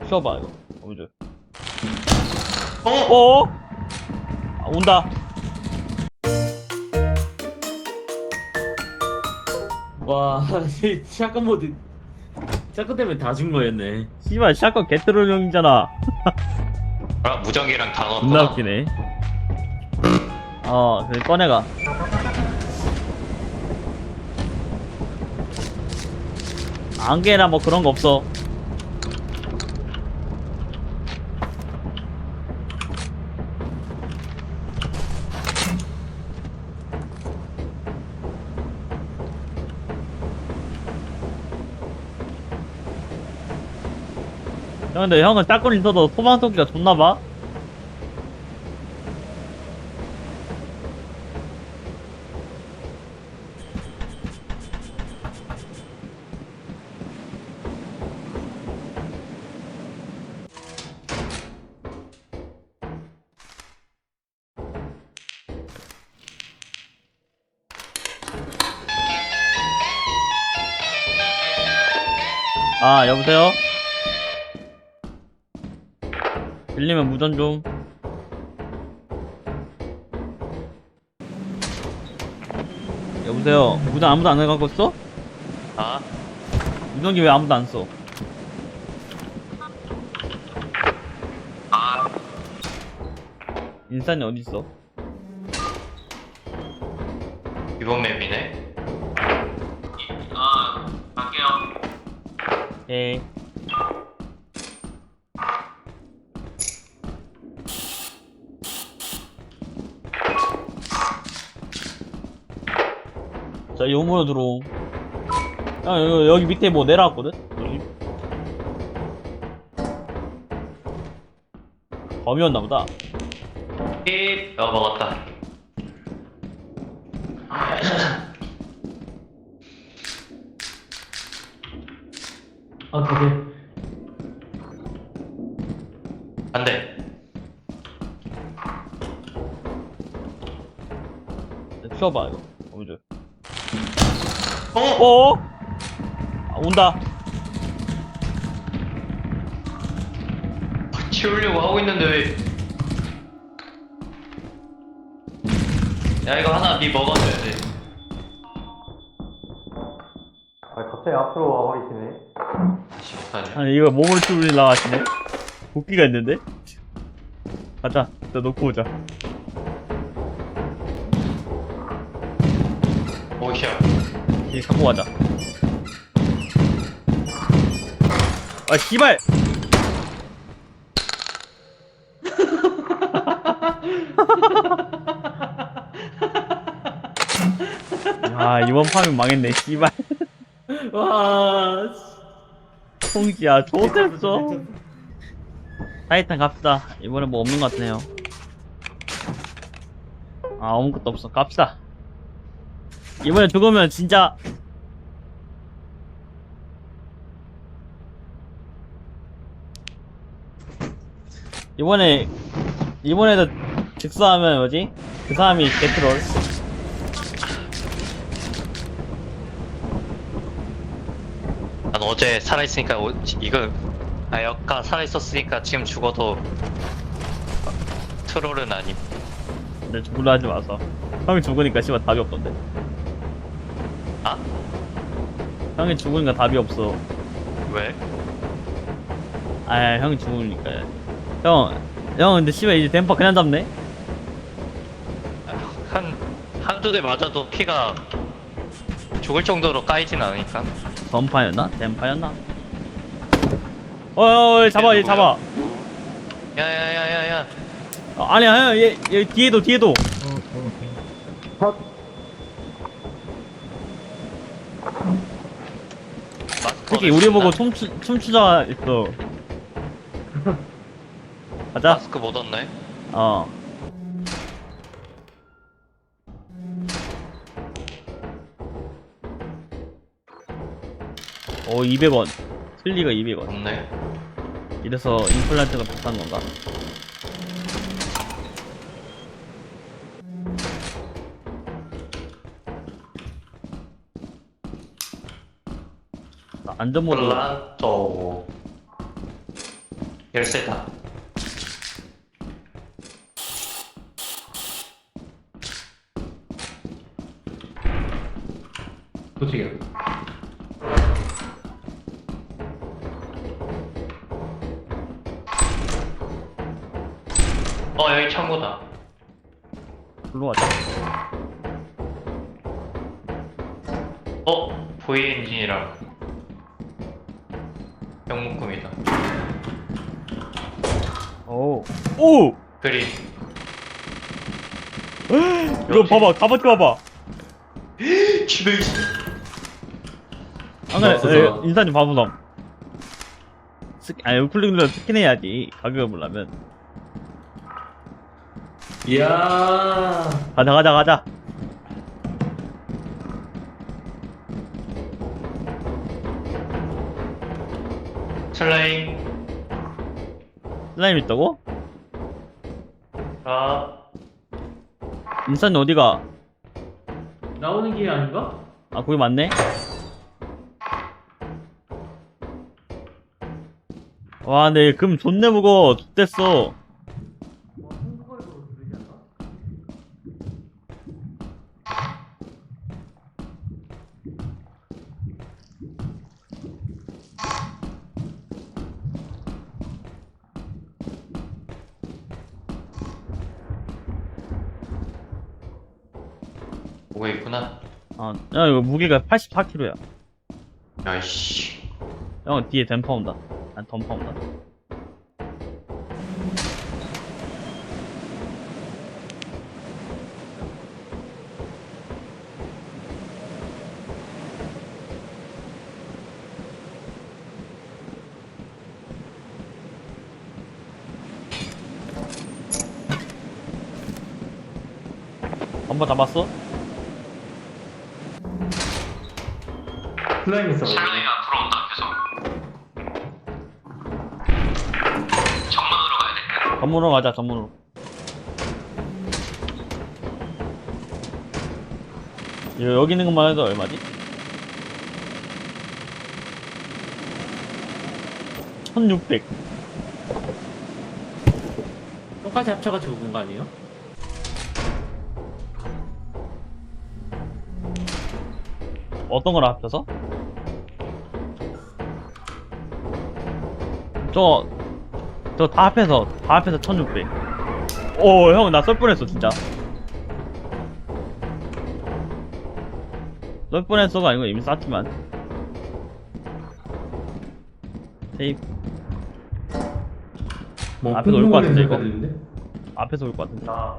펴봐 이거 보여줘 어? 어? 아, 온다 와, 이 샷건 모드. 샷건 때문에 다 준 거였네. 씨발 샷건 개트롤용이잖아 아, 무전기랑 다 존나 넣었구나. 웃기네 어 그래 꺼내가 안개나 뭐 그런 거 없어 야, 근데 형은 짝꿍 있어도 소방토끼가 좋나봐? 무전 좀. 여보세요? 무전 아무도 안 해갖고 써? 아, 무전기 왜 아무도 안 써? 아, 인산이 어딨어? 용으로 들어옴. 야, 여기, 여기 밑에 뭐 내려왔거든? 여기. 범이었나 보다. 삐, 어, 먹었다. 아, 그게. 안 돼. 펴봐, 이거. 어? 어? 아, 온다. 치우려고 하고 있는데 왜. 야, 이거 하나 니 먹어줘야 돼. 아, 갑자기 앞으로 와버리시네. 시간이야. 아니, 이거 몸을 뚫으려 하시네? 도끼가 있는데? 가자. 너 놓고 오자. 오샤. 여기 갖고 가자. 아, 씨발! 아, 이번 판은 망했네, 씨발. 와, 통지야, 좋댔어. 타이탄 갑시다. 이번에 뭐 없는 것 같네요. 아, 아무것도 없어. 갑시다. 이번에 죽으면 진짜. 이번에, 이번에도 즉사하면 뭐지? 그 사람이 개트롤. 난 어제 살아있으니까 오, 이거 아 역가 살아있었으니까 지금 죽어도 트롤은 아님 근데 죽으려 하지 마서. 형이 죽으니까 씨발 답이 없던데. 아? 형이 죽으니까 답이 없어. 왜? 아, 형이 죽으니까. 형, 형 근데 씨발 이제 댐퍼 그냥 잡네? 한 한두 대 맞아도 피가 죽을 정도로 까이진 않으니까 전파였나? 댐파였나? 어이, 잡아, 얘 잡아. 야야야야야 어, 아니야, 형, 얘, 얘 뒤에도, 뒤에도. 특히 우리 보고 춤추, 춤추자 있어. 가자. 마스크 못 얻네 어. 오, 200원. 틀리가 200원. 없네 이래서 임플란트가 비싼 건가? 안전모드 플란토 열쇠다. 도둑이야. 어 여기 창고다. 글로 가자. 어 보이 엔진이랑 병목금이다. 오. 오! 그리 이거 봐봐, 가버티 봐봐. 집에 있어. 안 그래, 없어서. 인사님 바보섬. 스, 아니, 우클릭 눌러 스캔해야지. 가격을 보려면. 이야. 가자, 가자, 가자. 슬라임. 슬라임 있다고? 아 인사님 어디가? 나오는 게 아닌가? 아, 거기 맞네? 와, 근데 금 존내 무거워. 됐어. 뭐가 있구나. 아, 야, 이거 무게가 84kg야. 야이씨. 형, 뒤에 댐퍼 온다. 아니, 덤퍼 온다. 덤퍼 잡았어? 플라잉 있어. 슬라임이 앞으로 온다 계속. 정문으로 가야 돼. 전문으로 가자, 전문으로. 여- 여기 있는 것만 해도 얼마지? 1600. 똑같이 합쳐가지고 본 거 아니에요? 어떤 거랑 합쳐서? 저, 저 다 합해서, 다 합해서 1600. 오, 형, 나 쏠 뻔했어, 진짜. 쏠 뻔했어가 아니고 이미 쐈지만. 테이프, 뭐 앞에서 올 것 같은데, 이거? 앞에서 올 것 같은데. 나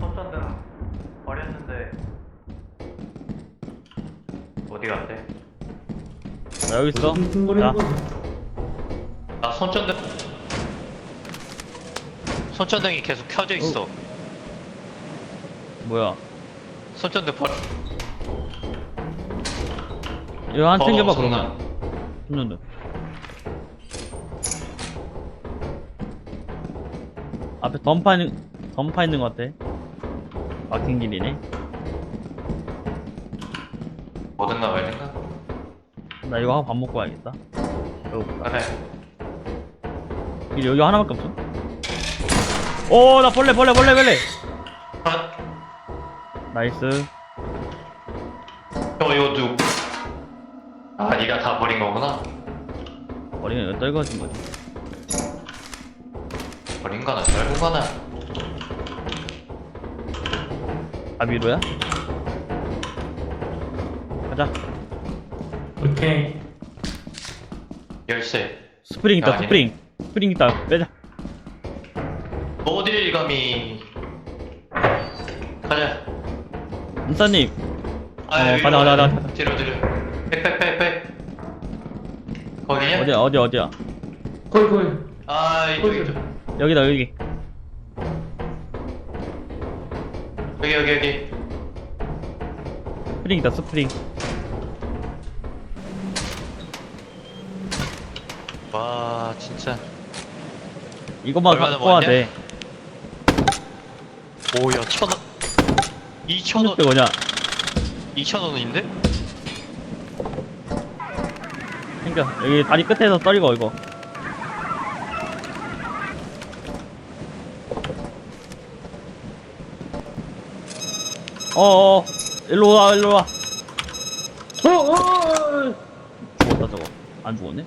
손전등 어디 갔대? 나 여기 있어. 거. 나 손전등 손전등이 계속 켜져 있어. 뭐야. 손전등 버 이거 한 어, 챙겨봐, 없었나? 그러면. 10년도. 앞에 던파 있는, 던파 있는 것 같아. 막힌 길이네. 나 이거 하고 밥 먹고 와야겠다. 그래. 길 여기 하나밖에 없어? 오, 나 벌레, 벌레, 벌레, 벌레! 아, 나이스. 어 이거 누? 아 네가 다 버린 거구나. 머리가 여기 떨궈진 거지. 버린 거나 짧은 거나. 밥 위로야? 가자. 오케이. 열쇠. 스프링 있다, 아니네. 스프링. 스프링 있다, 빼자. 어딜 감히. 가자. 인사님, 아, 어, 가자, 가자, 가자. 돼. 뒤로 뒤로. 빽빽빽빽. 거기냐? 어디야, 어디야, 어디야. 거기 거기. 아 이쪽 거기. 이쪽. 여기다, 여기. 여기 여기 여기. 스프링 있다, 스프링. 진짜 이것만 얼마나 갖고 와, 먹었냐? 돼. 오야 천원 2천원 1600원이야. 2천원인데? 생겨. 여기 다리 끝에서 떨리고, 이거. 어어, 일로 와, 일로 와. 어, 어, 어. 죽었다, 저거. 안 죽었네?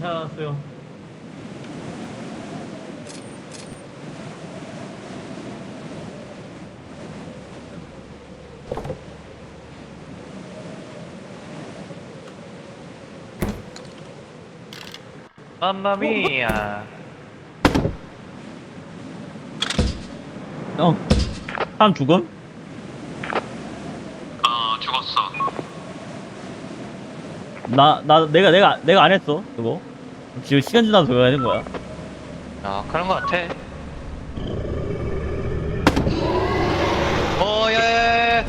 살아났어요. 맘마미야. 형 사람 죽음? 어 죽었어. 나, 나, 내가, 내가, 내가 안 했어, 그거. 지금 시간 지나서 왜 하는 거야? 아 그런 거 같아. 어 야 야야.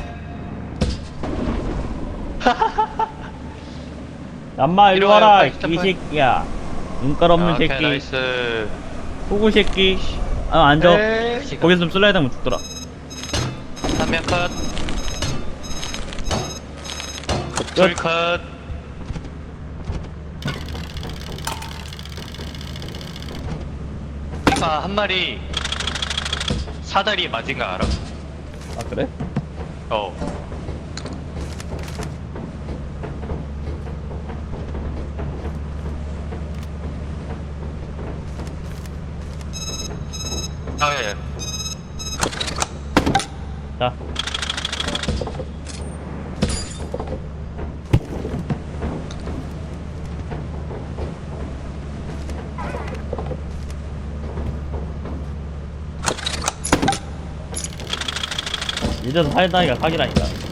남마, 이리 와요, 와라, 빨리 이 스탑해. 새끼야. 눈깔 없는 아, 오케이, 새끼. 나이스. 호구 새끼. 아, 앉아. 에이, 거기서 좀 슬라이드 하면 죽더라. 한명 컷. 끝. 둘 컷. 아, 한 마리 사다리 맞은 거 알아? 아, 그래? 어. 아, 예, 이제서 살다니까 사기라니까.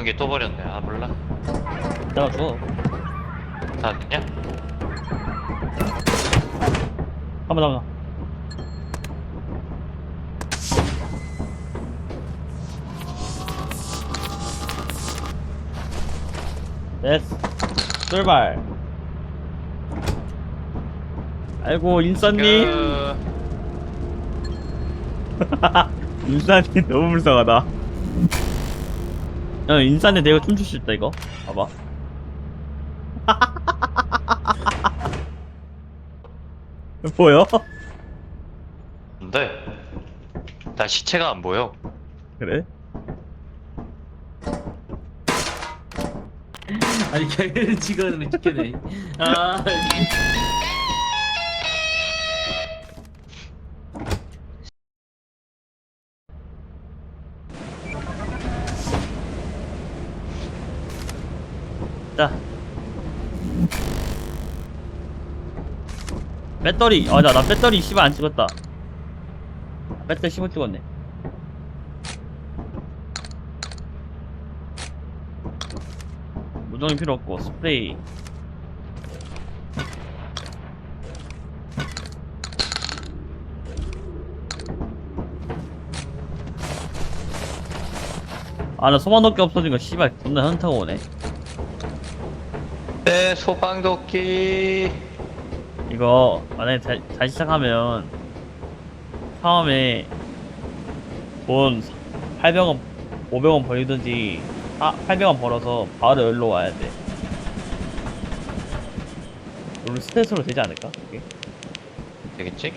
전기 또 버렸네. 아, 몰라. 내가 줘. 다 됐냐? 한번 한번. 됐어. 출발. 아이고 인싸님. 그... 인싸님 너무 불쌍하다. 야 인싸님 내가 춤출 수 있다 이거. 봐봐. 보여? 근데 나 시체가 안 보여. 그래? 아니 걔를 지금 지켜내. 아, 배터리. 아, 나, 나 배터리 씨발 안 찍었다. 배터리 15 찍었네. 무정이 필요 없고, 스프레이. 아, 나 소만덕기 없어진 거 씨발 존나 현타가 오네. 네, 소방도끼. 이거 만약에 잘, 잘 시작하면 처음에 돈 800원 500원 벌리든지 아, 800원 벌어서 바로 여기로 와야 돼롤 스탯으로 되지 않을까? 그게? 되겠지?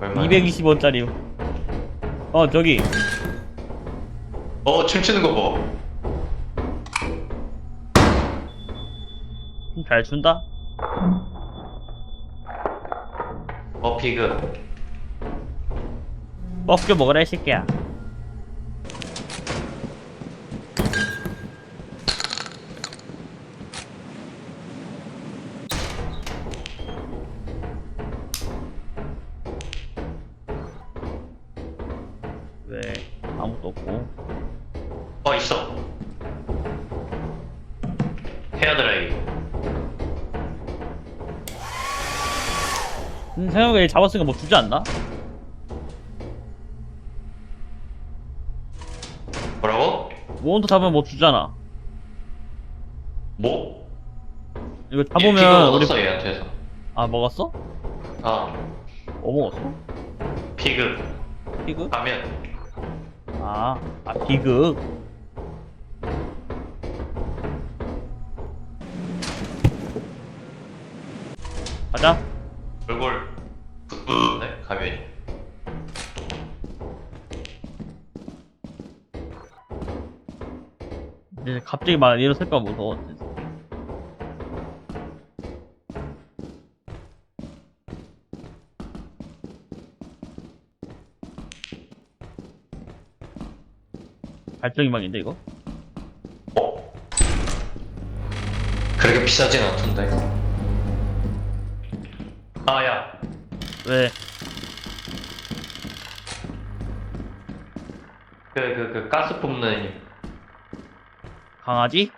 얼마야? 220원짜리 어 저기 어, 춤추는 거 봐. 잘 준다? 어, 피그. 뻑겨 먹으라 이 새끼야 잡았으니까 뭐 주지 않나? 뭐라고? 모원도 잡으면 뭐 주잖아. 뭐? 이거 얘 피가 잡으면 우리 얻었어 얘한테서. 아 먹었어? 아뭐 먹었어? 피그 피그? 가면 아, 아 피그. 가자. 얼굴 이제 갑자기 막 일어설까 무서워. 발전기 막인데 이거? 어? 그렇게 비싸진 않던데. 아 야 왜? 그 그 그 가스 뿜는 강아지?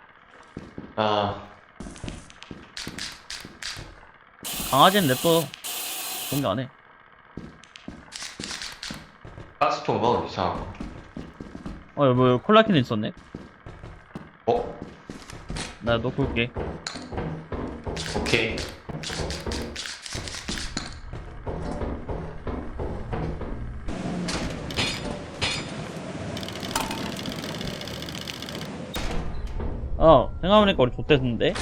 아 강아지는 냅둬. 공개 안 해. 가스통 먹으면 이상한 거. 어, 뭐 콜라캔 있었네. 어? 나 놓고 올게. 오케이. 어, 생각해보니까 우리 좆됐는데?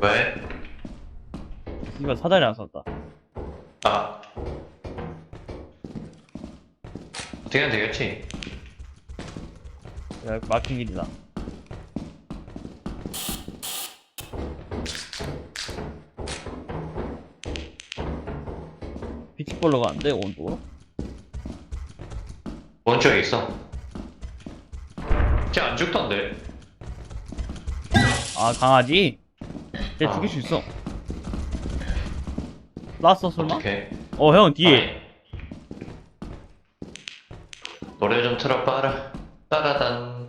왜? 이거 사다리 안 썼다. 아 어떻게 하면 되겠지? 야, 막힌 길이다. 비치볼로 가는데, 온도로? 오른쪽에 있어. 쟤 안 죽던데. 아, 강아지? 쟤 아. 죽일 수 있어. 놨어, 설마? 어떻게? 어, 형, 뒤에. 노래 좀 틀어봐라. 따라단.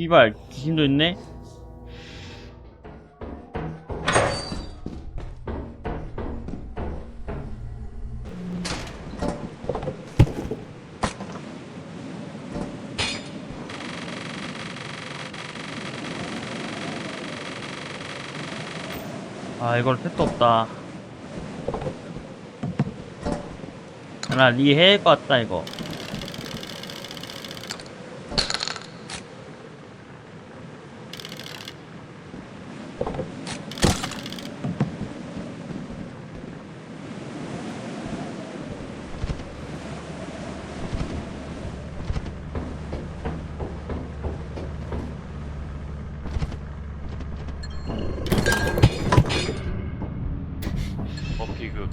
이발, 귀신도 있네? 아, 이걸 택도 없다. 나 리해일 것 같다, 이거. 어피그.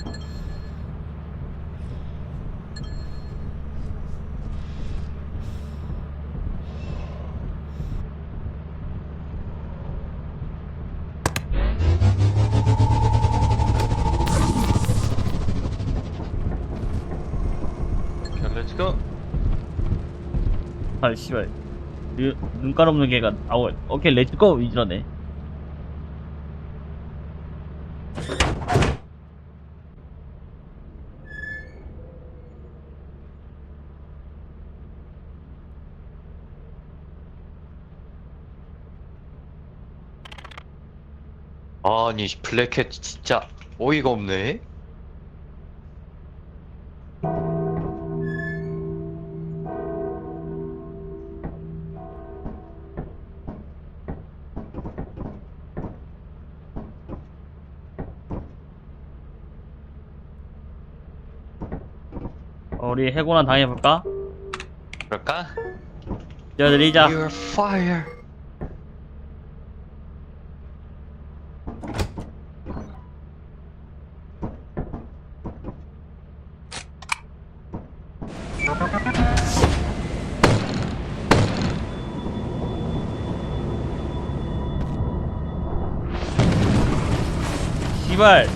렛츠고. 아, 씨발. 눈, 눈깔 없는 개가, 아우, 오케이, 렛츠고! 이러네. 아니 블랙캣 진짜 어이가 없네. 해고난 당해볼까? 그럴까? 뛰어들이자 You're fire. 씨발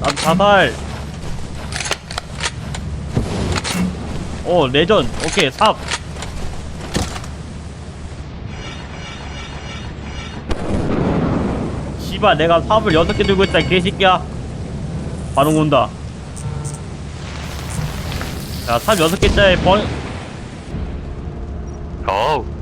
난 자살 오 레전. 오케이 삽. 씨발 내가 삽을 여섯 개 들고 있다 개새끼야. 반응 온다. 자, 삽 여섯 개짜리 번, 어우.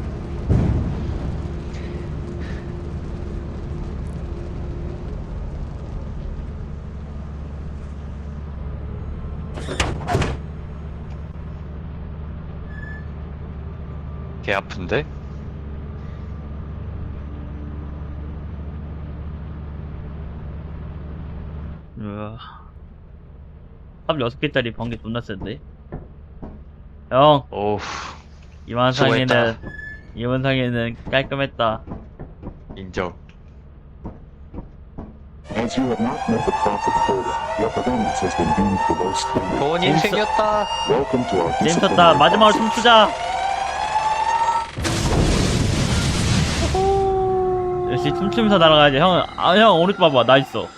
개 아픈데? 으아. 삽 여섯 개짜리 번개 존나 센데. 형, 오우. 이번 상에는, 수고했다. 이번 상에는 깔끔했다. 인정. As you have not met the profit quota, your performance has been deemed below standard. 좋은 인생이었다. Welcome to our 재밌었다. disciplinary 마지막으로. 춤추자. 역시 춤추면서 날아가야지. 형, 아, 형, 오른쪽 봐봐. 나 있어.